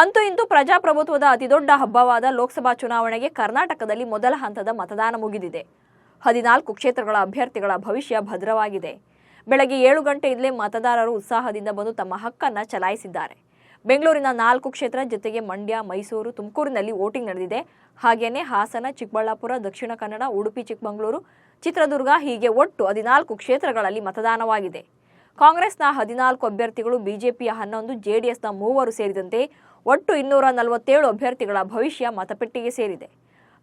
ಅಂತೂ ಇಂದು ಪ್ರಜಾಪ್ರಭುತ್ವದ ಅತಿದೊಡ್ಡ ಹಬ್ಬವಾದ ಲೋಕಸಭಾ ಚುನಾವಣೆಗೆ ಕರ್ನಾಟಕದಲ್ಲಿ ಮೊದಲ ಹಂತದ ಮತದಾನ ಮುಗಿದಿದೆ. ಹದಿನಾಲ್ಕು ಕ್ಷೇತ್ರಗಳ ಅಭ್ಯರ್ಥಿಗಳ ಭವಿಷ್ಯ ಭದ್ರವಾಗಿದೆ. ಬೆಳಗ್ಗೆ ಏಳು ಗಂಟೆಯಿಂದಲೇ ಮತದಾರರು ಉತ್ಸಾಹದಿಂದ ಬಂದು ತಮ್ಮ ಹಕ್ಕನ್ನು ಚಲಾಯಿಸಿದ್ದಾರೆ. ಬೆಂಗಳೂರಿನ ನಾಲ್ಕು ಕ್ಷೇತ್ರ ಜೊತೆಗೆ ಮಂಡ್ಯ, ಮೈಸೂರು, ತುಮಕೂರಿನಲ್ಲಿ ವೋಟಿಂಗ್ ನಡೆದಿದೆ. ಹಾಗೆಯೇ ಹಾಸನ, ಚಿಕ್ಕಬಳ್ಳಾಪುರ, ದಕ್ಷಿಣ ಕನ್ನಡ, ಉಡುಪಿ, ಚಿಕ್ಕಮಗಳೂರು, ಚಿತ್ರದುರ್ಗ ಹೀಗೆ ಒಟ್ಟು ಹದಿನಾಲ್ಕು ಕ್ಷೇತ್ರಗಳಲ್ಲಿ ಮತದಾನವಾಗಿದೆ. ಕಾಂಗ್ರೆಸ್ನ ಹದಿನಾಲ್ಕು ಅಭ್ಯರ್ಥಿಗಳು, ಬಿಜೆಪಿಯ ಹನ್ನೊಂದು, ಜೆಡಿಎಸ್ನ ಮೂವರು ಸೇರಿದಂತೆ ಒಟ್ಟು ಇನ್ನೂರ ನಲವತ್ತೇಳು ಅಭ್ಯರ್ಥಿಗಳ ಭವಿಷ್ಯ ಮತಪೆಟ್ಟಿಗೆ ಸೇರಿದೆ.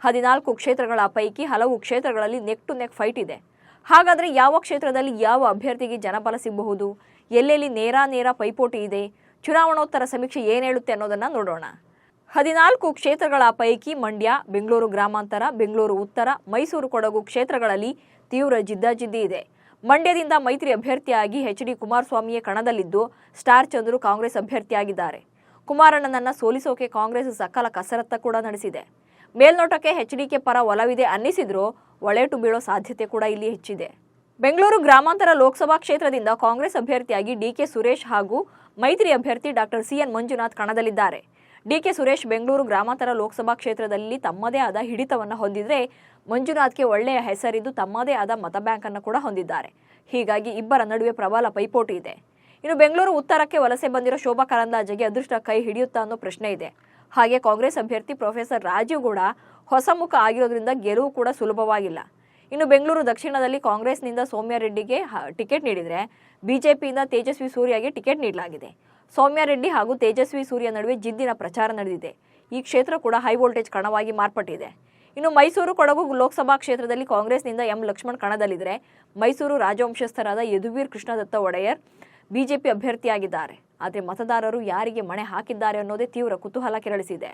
ಹದಿನಾಲ್ಕು ಕ್ಷೇತ್ರಗಳ ಪೈಕಿ ಹಲವು ಕ್ಷೇತ್ರಗಳಲ್ಲಿ ನೆಕ್ ಟು ನೆಕ್ ಫೈಟ್ ಇದೆ. ಹಾಗಾದರೆ ಯಾವ ಕ್ಷೇತ್ರದಲ್ಲಿ ಯಾವ ಅಭ್ಯರ್ಥಿಗೆ ಜನಬಲ ಸಿಗಬಹುದು? ಎಲ್ಲೆಲ್ಲಿ ನೇರ ನೇರ ಪೈಪೋಟಿ ಇದೆ? ಚುನಾವಣೋತ್ತರ ಸಮೀಕ್ಷೆ ಏನು ಹೇಳುತ್ತೆ ಅನ್ನೋದನ್ನ ನೋಡೋಣ. ಹದಿನಾಲ್ಕು ಕ್ಷೇತ್ರಗಳ ಪೈಕಿ ಮಂಡ್ಯ, ಬೆಂಗಳೂರು ಗ್ರಾಮಾಂತರ, ಬೆಂಗಳೂರು ಉತ್ತರ, ಮೈಸೂರು ಕೊಡಗು ಕ್ಷೇತ್ರಗಳಲ್ಲಿ ತೀವ್ರ ಜಿದ್ದಾಜಿದ್ದಿ ಇದೆ. ಮಂಡ್ಯದಿಂದ ಮೈತ್ರಿ ಅಭ್ಯರ್ಥಿಯಾಗಿ ಎಚ್ ಡಿ ಕುಮಾರಸ್ವಾಮಿಯೇ ಕಣದಲ್ಲಿದ್ದು ಸ್ಟಾರ್ ಚಂದ್ರು ಕಾಂಗ್ರೆಸ್ ಅಭ್ಯರ್ಥಿಯಾಗಿದ್ದಾರೆ. ಕುಮಾರಣ್ಣನನ್ನ ಸೋಲಿಸೋಕೆ ಕಾಂಗ್ರೆಸ್ ಸಕಲ ಕಸರತ್ತ ಕೂಡ ನಡೆಸಿದೆ. ಮೇಲ್ನೋಟಕ್ಕೆ ಎಚ್ ಡಿಕೆ ಪರ ಒಲವಿದೆ ಅನ್ನಿಸಿದ್ರೂ ಒಳೇಟು ಬೀಳೋ ಸಾಧ್ಯತೆ ಕೂಡ ಇಲ್ಲಿ ಹೆಚ್ಚಿದೆ. ಬೆಂಗಳೂರು ಗ್ರಾಮಾಂತರ ಲೋಕಸಭಾ ಕ್ಷೇತ್ರದಿಂದ ಕಾಂಗ್ರೆಸ್ ಅಭ್ಯರ್ಥಿಯಾಗಿ ಡಿಕೆ ಸುರೇಶ್ ಹಾಗೂ ಮೈತ್ರಿ ಅಭ್ಯರ್ಥಿ ಡಾಕ್ಟರ್ ಸಿಎನ್ ಮಂಜುನಾಥ್ ಕಣದಲ್ಲಿದ್ದಾರೆ. ಡಿಕೆ ಸುರೇಶ್ ಬೆಂಗಳೂರು ಗ್ರಾಮಾಂತರ ಲೋಕಸಭಾ ಕ್ಷೇತ್ರದಲ್ಲಿ ತಮ್ಮದೇ ಆದ ಹಿಡಿತವನ್ನು ಹೊಂದಿದ್ರೆ ಮಂಜುನಾಥ್ಗೆ ಒಳ್ಳೆಯ ಹೆಸರಿದ್ದು ತಮ್ಮದೇ ಆದ ಮತ ಬ್ಯಾಂಕ್ ಅನ್ನು ಕೂಡ ಹೊಂದಿದ್ದಾರೆ. ಹೀಗಾಗಿ ಇಬ್ಬರ ನಡುವೆ ಪ್ರಬಲ ಪೈಪೋಟಿ ಇದೆ. ಇನ್ನು ಬೆಂಗಳೂರು ಉತ್ತರಕ್ಕೆ ವಲಸೆ ಬಂದಿರೋ ಶೋಭಾ ಕರಂದಾಜೆಗೆ ಅದೃಷ್ಟ ಕೈ ಹಿಡಿಯುತ್ತಾ ಅನ್ನೋ ಪ್ರಶ್ನೆ ಇದೆ. ಹಾಗೆ ಕಾಂಗ್ರೆಸ್ ಅಭ್ಯರ್ಥಿ ಪ್ರೊಫೆಸರ್ ರಾಜೀವ್ ಹೊಸಮುಖ ಹೊಸ ಆಗಿರೋದ್ರಿಂದ ಗೆಲುವು ಕೂಡ ಸುಲಭವಾಗಿಲ್ಲ. ಇನ್ನು ಬೆಂಗಳೂರು ದಕ್ಷಿಣದಲ್ಲಿ ಕಾಂಗ್ರೆಸ್ನಿಂದ ಸೌಮ್ಯ ರೆಡ್ಡಿಗೆ ಟಿಕೆಟ್ ನೀಡಿದರೆ ಬಿಜೆಪಿಯಿಂದ ತೇಜಸ್ವಿ ಸೂರ್ಯಗೆ ಟಿಕೆಟ್ ನೀಡಲಾಗಿದೆ. ಸೌಮ್ಯ ರೆಡ್ಡಿ ಹಾಗೂ ತೇಜಸ್ವಿ ಸೂರ್ಯ ನಡುವೆ ಜಿದ್ದಿನ ಪ್ರಚಾರ ನಡೆದಿದೆ. ಈ ಕ್ಷೇತ್ರ ಕೂಡ ಹೈ ವೋಲ್ಟೇಜ್ ಕಣವಾಗಿ ಮಾರ್ಪಟ್ಟಿದೆ. ಇನ್ನು ಮೈಸೂರು ಕೊಡಗು ಲೋಕಸಭಾ ಕ್ಷೇತ್ರದಲ್ಲಿ ಕಾಂಗ್ರೆಸ್ನಿಂದ ಎಂ ಲಕ್ಷ್ಮಣ್ ಕಣದಲ್ಲಿದ್ದರೆ ಮೈಸೂರು ರಾಜವಂಶಸ್ಥರಾದ ಯದುವೀರ್ ಕೃಷ್ಣದತ್ತ ಒಡೆಯರ್ ಬಿಜೆಪಿ ಅಭ್ಯರ್ಥಿಯಾಗಿದ್ದಾರೆ. ಆದರೆ ಮತದಾರರು ಯಾರಿಗೆ ಮಣೆ ಹಾಕಿದ್ದಾರೆ ಅನ್ನೋದೇ ತೀವ್ರ ಕುತೂಹಲ ಕೆರಳಿಸಿದೆ.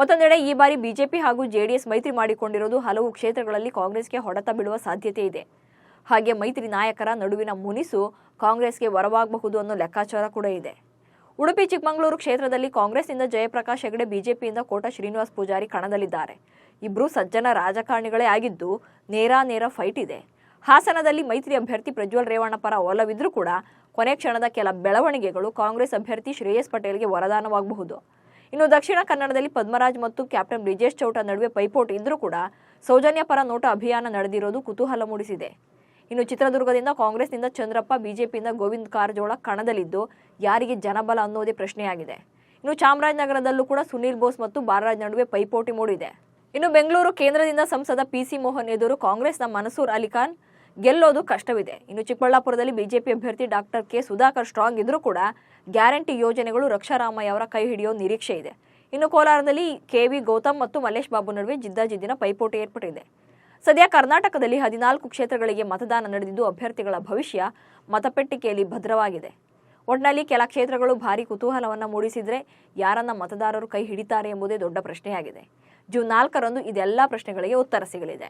ಮತ್ತೊಂದೆಡೆ ಈ ಬಾರಿ ಬಿಜೆಪಿ ಹಾಗೂ ಜೆಡಿಎಸ್ ಮೈತ್ರಿ ಮಾಡಿಕೊಂಡಿರೋದು ಹಲವು ಕ್ಷೇತ್ರಗಳಲ್ಲಿ ಕಾಂಗ್ರೆಸ್ಗೆ ಹೊಡೆತ ಬೀಳುವ ಸಾಧ್ಯತೆ ಇದೆ. ಹಾಗೆ ಮೈತ್ರಿ ನಾಯಕರ ನಡುವಿನ ಮುನಿಸು ಕಾಂಗ್ರೆಸ್ಗೆ ವರವಾಗಬಹುದು ಅನ್ನೋ ಲೆಕ್ಕಾಚಾರ ಕೂಡ ಇದೆ. ಉಡುಪಿ, ಚಿಕ್ಕಮಗಳೂರು ಕ್ಷೇತ್ರದಲ್ಲಿ ಕಾಂಗ್ರೆಸ್ನಿಂದ ಜಯಪ್ರಕಾಶ್ ಹೆಗಡೆ ಬಿಜೆಪಿಯಿಂದ ಕೋಟ ಶ್ರೀನಿವಾಸ್ ಪೂಜಾರಿ ಕಣದಲ್ಲಿದ್ದಾರೆ. ಇಬ್ಬರು ಸಜ್ಜನ ರಾಜಕಾರಣಿಗಳೇ ಆಗಿದ್ದು ನೇರ ನೇರ ಫೈಟ್ ಇದೆ. ಹಾಸನದಲ್ಲಿ ಮೈತ್ರಿ ಅಭ್ಯರ್ಥಿ ಪ್ರಜ್ವಲ್ ರೇವಣ್ಣ ಪರ ಒಲವಿದ್ರೂ ಕೂಡ ಕೊನೆ ಕ್ಷಣದ ಕೆಲ ಬೆಳವಣಿಗೆಗಳು ಕಾಂಗ್ರೆಸ್ ಅಭ್ಯರ್ಥಿ ಶ್ರೇಯಸ್ ಪಟೇಲ್ಗೆ ವರದಾನವಾಗಬಹುದು. ಇನ್ನು ದಕ್ಷಿಣ ಕನ್ನಡದಲ್ಲಿ ಪದ್ಮರಾಜ್ ಮತ್ತು ಕ್ಯಾಪ್ಟನ್ ಬ್ರಿಜೇಶ್ ಚೌಟ ನಡುವೆ ಪೈಪೋಟಿ ಇದ್ರೂ ಕೂಡ ಸೌಜನ್ಯ ಪರ ನೋಟ ಅಭಿಯಾನ ನಡೆದಿರೋದು ಕುತೂಹಲ ಮೂಡಿಸಿದೆ. ಇನ್ನು ಚಿತ್ರದುರ್ಗದಿಂದ ಕಾಂಗ್ರೆಸ್ನಿಂದ ಚಂದ್ರಪ್ಪ, ಬಿಜೆಪಿಯಿಂದ ಗೋವಿಂದ ಕಾರಜೋಳ ಕಣದಲ್ಲಿದ್ದು ಯಾರಿಗೆ ಜನಬಲ ಅನ್ನೋದೇ ಪ್ರಶ್ನೆಯಾಗಿದೆ. ಇನ್ನು ಚಾಮರಾಜನಗರದಲ್ಲೂ ಕೂಡ ಸುನೀಲ್ ಬೋಸ್ ಮತ್ತು ಬಾಲರಾಜ್ ನಡುವೆ ಪೈಪೋಟಿ ಮೂಡಿದೆ. ಇನ್ನು ಬೆಂಗಳೂರು ಕೇಂದ್ರದಿಂದ ಸಂಸದ ಪಿಸಿ ಮೋಹನ್ ಎದುರು ಕಾಂಗ್ರೆಸ್ನ ಮನಸೂರ್ ಅಲಿಖಾನ್ ಗೆಲ್ಲೋದು ಕಷ್ಟವಿದೆ. ಇನ್ನು ಚಿಕ್ಕಬಳ್ಳಾಪುರದಲ್ಲಿ ಬಿಜೆಪಿ ಅಭ್ಯರ್ಥಿ ಡಾಕ್ಟರ್ ಕೆ ಸುಧಾಕರ್ ಸ್ಟ್ರಾಂಗ್ ಇದ್ರೂ ಕೂಡ ಗ್ಯಾರಂಟಿ ಯೋಜನೆಗಳು ರಕ್ಷಾರಾಮಯ್ಯ ಅವರ ಕೈ ಹಿಡಿಯೋ ನಿರೀಕ್ಷೆ ಇದೆ. ಇನ್ನು ಕೋಲಾರದಲ್ಲಿ ಕೆವಿ ಗೌತಮ್ ಮತ್ತು ಮಲ್ಲೇಶ್ ಬಾಬು ನಡುವೆ ಜಿದ್ದಾಜಿದ್ದಿನ ಪೈಪೋಟಿ ಏರ್ಪಟ್ಟಿದೆ. ಸದ್ಯ ಕರ್ನಾಟಕದಲ್ಲಿ ಹದಿನಾಲ್ಕು ಕ್ಷೇತ್ರಗಳಿಗೆ ಮತದಾನ ನಡೆದಿದ್ದು ಅಭ್ಯರ್ಥಿಗಳ ಭವಿಷ್ಯ ಮತಪೆಟ್ಟಿಗೆಯಲ್ಲಿ ಭದ್ರವಾಗಿದೆ. ಒಟ್ನಲ್ಲಿ ಕೆಲ ಕ್ಷೇತ್ರಗಳು ಭಾರಿ ಕುತೂಹಲವನ್ನು ಮೂಡಿಸಿದರೆ ಯಾರನ್ನ ಮತದಾರರು ಕೈ ಹಿಡಿತಾರೆ ಎಂಬುದೇ ದೊಡ್ಡ ಪ್ರಶ್ನೆಯಾಗಿದೆ. ಜೂನ್ ನಾಲ್ಕರಂದು ಇದೆಲ್ಲ ಪ್ರಶ್ನೆಗಳಿಗೆ ಉತ್ತರ ಸಿಗಲಿದೆ.